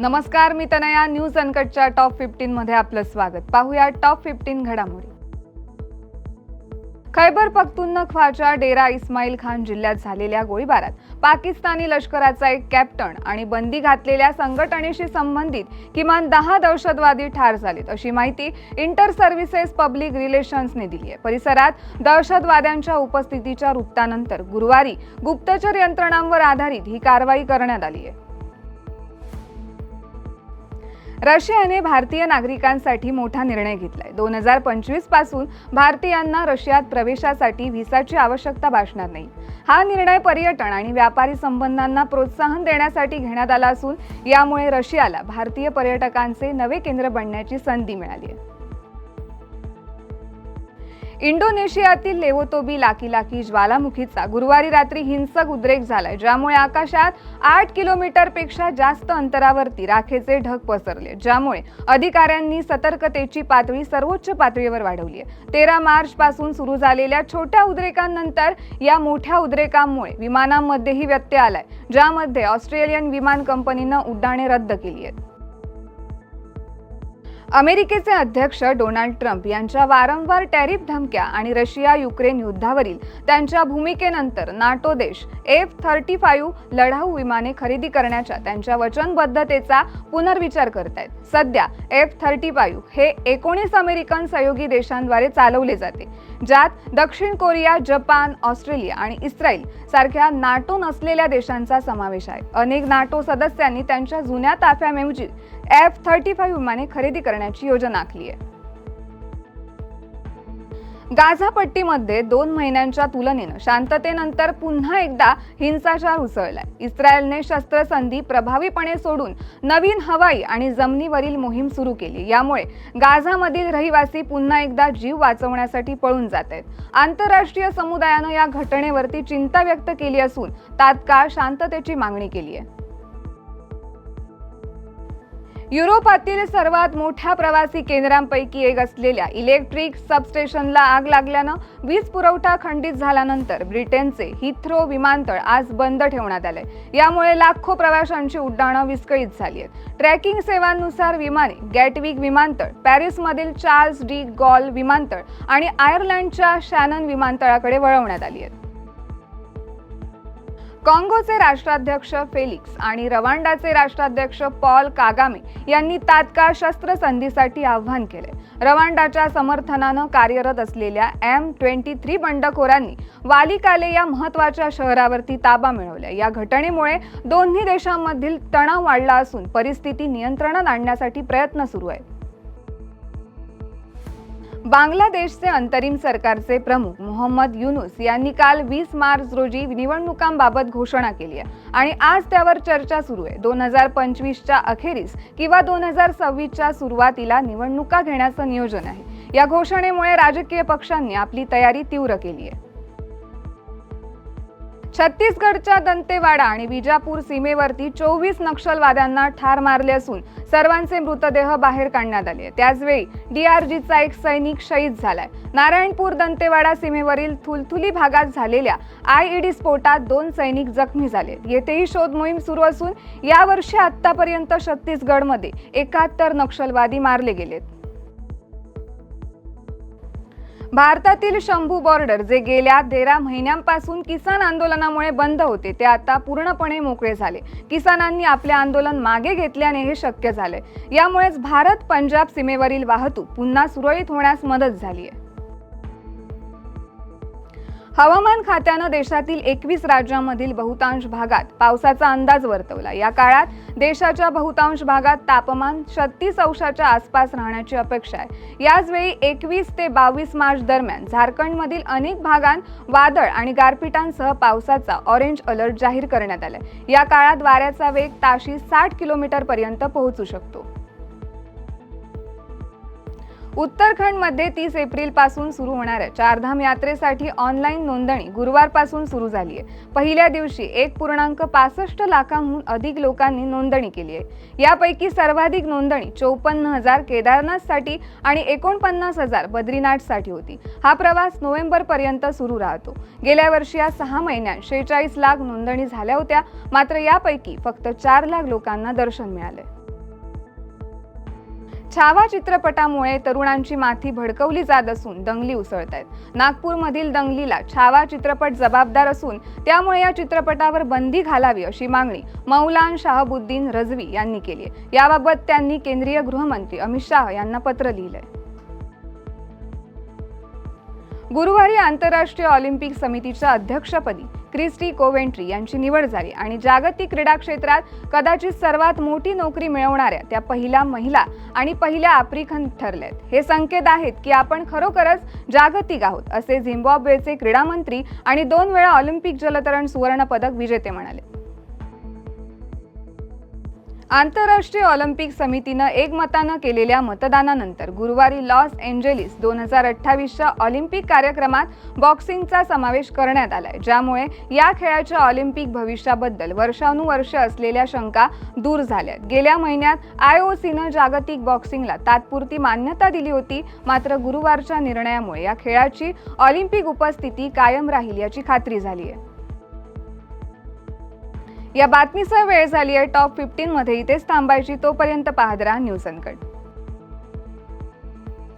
नमस्कार मी Tanaya. News अनकटच्या top fifteen मध्ये आपलं स्वागत. पाहूया टॉप फिफ्टीन घडामोडी. खैबर पख्तूनख्वाच्या डेरा इस्माईल खान जिल्ह्यात झालेल्या गोळीबारात पाकिस्तानी लष्कराचा एक कॅप्टन आणि बंदी घातलेल्या संघटनेशी संबंधित किमान दहा दहशतवादी ठार झालेत अशी माहिती इंटर सर्व्हिसेस पब्लिक रिलेशन्सने दिली आहे परिसरात दहशतवाद्यांच्या उपस्थितीच्या वृत्तानंतर गुरुवारी गुप्तचर यंत्रणांवर आधारित ही कारवाई करण्यात आली आहे रशियाने भारतीय नागरिकांसाठी मोठा निर्णय घेतलाय. दोन हजार पंचवीसपासून भारतीयांना रशियात प्रवेशासाठी व्हिसाची आवश्यकता भासणार नाही. हा निर्णय पर्यटन आणि व्यापारी संबंधांना प्रोत्साहन देण्यासाठी घेण्यात आला असून यामुळे रशियाला भारतीय पर्यटकांचे नवे केंद्र बनण्याची संधी मिळाली आहे. इंडोनेशियातील लेवोतोबी लाकी लाकी ज्वालामुखीचा गुरुवारी रात्री हिंसक उद्रेक झालाय ज्यामुळे आकाशात आठ किलोमीटरपेक्षा जास्त अंतरावरती राखेचे ढग पसरले ज्यामुळे अधिकाऱ्यांनी सतर्कतेची पातळी सर्वोच्च पातळीवर वाढवली आहे. तेरा मार्च पासून सुरू झालेल्या छोट्या उद्रेकांनंतर या मोठ्या उद्रेकांमुळे विमानांमध्येही व्यत्यय आलाय ज्यामध्ये ऑस्ट्रेलियन विमान कंपनीनं उड्डाणे रद्द केली आहेत. अमेरिकेचे अध्यक्ष डोनाल्ड ट्रम्प यांच्या वारंवार टॅरिफ धमक्या आणि रशिया युक्रेन युद्धावरील त्यांच्या भूमिकेनंतर नाटो देश एफ थर्टी फाईव्ह लढाऊ विमाने खरेदी करण्याच्या त्यांच्या वचनबद्धतेचा पुनर्विचार करत आहेत सध्या एफ थर्टी फाईव्ह हे एकोणीस अमेरिकन सहयोगी देशांद्वारे चालवले जाते ज्यात दक्षिण कोरिया जपान ऑस्ट्रेलिया आणि इस्रायल सारख्या नाटो नसलेल्या देशांचा समावेश आहे. अनेक नाटो सदस्यांनी त्यांच्या जुन्या ताफ्याऐवजी एफ थर्टी फाईव्ह विमाने खरेदी करण्याची योजना आखली आहे. गाझा पट्टीमध्ये दोन महिन्यांच्या तुलनेनं शांततेनंतर पुन्हा एकदा हिंसाचार उसळलाय. इस्रायलने शस्त्रसंधी प्रभावीपणे सोडून नवीन हवाई आणि जमिनीवरील मोहीम सुरू केली. यामुळे गाझामधील रहिवासी पुन्हा एकदा जीव वाचवण्यासाठी पळून जात आहेत. आंतरराष्ट्रीय समुदायानं या घटनेवरती चिंता व्यक्त केली असून तात्काळ शांततेची मागणी केली आहे. युरोपातील सर्वात मोठ्या प्रवासी केंद्रांपैकी एक असलेल्या इलेक्ट्रिक सबस्टेशनला आग लागल्यानं वीज पुरवठा खंडित झाल्यानंतर ब्रिटनचे हिथ्रो विमानतळ आज बंद ठेवण्यात आले यामुळे लाखो प्रवाशांची उड्डाणं विस्कळीत झाली आहेत. ट्रॅकिंग सेवांनुसार विमाने गॅटविक विमानतळ पॅरिसमधील चार्ल्स डी गॉल विमानतळ आणि आयर्लंडच्या शॅनन विमानतळाकडे वळवण्यात आली आहेत. काँगोचे राष्ट्राध्यक्ष फेलिक्स आणि रवांडाचे राष्ट्राध्यक्ष पॉल कागामे यांनी तात्काळ शस्त्रसंधीसाठी आव्हान केले. रवांडाच्या समर्थनानं कार्यरत असलेल्या एम ट्वेंटी थ्री बंडखोरांनी वालिकाले या महत्त्वाच्या शहरावरती ताबा मिळवल्या या घटनेमुळे दोन्ही देशांमधील तणाव वाढला असून परिस्थिती नियंत्रणात आणण्यासाठी प्रयत्न सुरू आहेत. बांगलादेशचे अंतरिम सरकारचे प्रमुख मोहम्मद युनुस यांनी काल वीस मार्च रोजी निवडणुकांबाबत घोषणा केली आहे. आणि आज त्यावर चर्चा सुरू आहे. दोन हजार पंचवीसच्या अखेरीस किंवा दोन हजार सव्वीसच्या सुरुवातीला निवडणुका घेण्याचं नियोजन आहे. या घोषणेमुळे राजकीय पक्षांनी आपली तयारी तीव्र केली आहे. छत्तीसगडच्या दंतेवाडा आणि विजापूर सीमेवरती चोवीस नक्षलवाद्यांना ठार मारले असून सर्वांचे मृतदेह बाहेर काढण्यात आले त्याचवेळी डीआरजीचा एक सैनिक शहीद झालाय. नारायणपूर दंतेवाडा सीमेवरील थुलथुली भागात झालेल्या आयईडी स्फोटात दोन सैनिक जखमी झाले येथेही शोध मोहीम सुरू असून यावर्षी आतापर्यंत छत्तीसगडमध्ये एकाहत्तर नक्षलवादी मारले गेलेत. भारतातील शंभू बॉर्डर जे गेल्या तेरा महिन्यांपासून किसान आंदोलनामुळे बंद होते ते आता पूर्णपणे मोकळे झाले. किसानांनी आपले आंदोलन मागे घेतल्याने हे शक्य झाले यामुळेच भारत पंजाब सीमेवरील वाहतूक पुन्हा सुरळीत होण्यास मदत झाली आहे हवामान खात्यानं देशातील एकवीस राज्यांमधील बहुतांश भागात पावसाचा अंदाज वर्तवला. या काळात देशाच्या बहुतांश भागात तापमान छत्तीस अंशाच्या आसपास राहण्याची अपेक्षा आहे. याचवेळी एकवीस ते बावीस मार्च दरम्यान झारखंडमधील अनेक भागांत वादळ आणि गारपिटांसह पावसाचा ऑरेंज अलर्ट जाहीर करण्यात आलाय. या काळात वाऱ्याचा वेग ताशी साठ किलोमीटर पर्यंत पोहोचू शकतो. उत्तराखंडमध्ये तीस एप्रिलपासून सुरू होणाऱ्या चारधाम यात्रेसाठी ऑनलाईन नोंदणी गुरुवारपासून सुरू झाली आहे. पहिल्या दिवशी एक पूर्णांक पासष्ट लाखांहून अधिक लोकांनी नोंदणी केली आहे. यापैकी सर्वाधिक नोंदणी चौपन्न हजार केदारनाथसाठी आणि एकोणपन्नास हजार बद्रीनाथसाठी होती. हा प्रवास नोव्हेंबरपर्यंत सुरू राहतो. गेल्या वर्षी या सहा महिन्यात शेहेचाळीस लाख नोंदणी झाल्या होत्या. मात्र यापैकी फक्त चार लाख लोकांना दर्शन मिळाले. छावा चित्रपटामुळे तरुणांची माथी भडकवली जात असून दंगली उसळत आहेत नागपूरमधील दंगलीला छावा चित्रपट जबाबदार असून त्यामुळे या चित्रपटावर बंदी घालावी अशी मागणी मौलान शाहबुद्दीन रझवी यांनी केली आहे. याबाबत त्यांनी केंद्रीय गृहमंत्री अमित शाह यांना पत्र लिहिलंय. गुरुवारी आंतरराष्ट्रीय ऑलिम्पिक समितीच्या अध्यक्षपदी क्रिस्टी कोवेंट्री यांची निवड झाली आणि जागतिक क्रीडा क्षेत्रात कदाचित सर्वात मोठी नोकरी मिळवणाऱ्या त्या पहिल्या महिला आणि पहिल्या आफ्रिकन ठरल्यात हे संकेत आहेत की आपण खरोखरच जागतिक आहोत असे झिम्बाब्वेचे क्रीडा मंत्री आणि दोन वेळा ऑलिम्पिक जलतरण सुवर्ण पदक विजेते म्हणाले. आंतरराष्ट्रीय ऑलिम्पिक समितीनं एकमतानं केलेल्या मतदानानंतर गुरुवारी लॉस एंजेलिस दोन हजार अठ्ठावीसच्या ऑलिम्पिक कार्यक्रमात बॉक्सिंगचा समावेश करण्यात आलाय ज्यामुळे या खेळाच्या ऑलिम्पिक भविष्याबद्दल वर्षानुवर्ष असलेल्या शंका दूर झाल्यात. गेल्या महिन्यात आय ओ सीनं जागतिक बॉक्सिंगला तात्पुरती मान्यता दिली होती मात्र गुरुवारच्या निर्णयामुळे या खेळाची ऑलिम्पिक उपस्थिती कायम राहील याची खात्री झाली आहे या बातमीसह वेळ झाली आहे. टॉप फिफ्टीनमध्ये इथेच थांबायची. तोपर्यंत पाहत राहा न्यूज अनकट.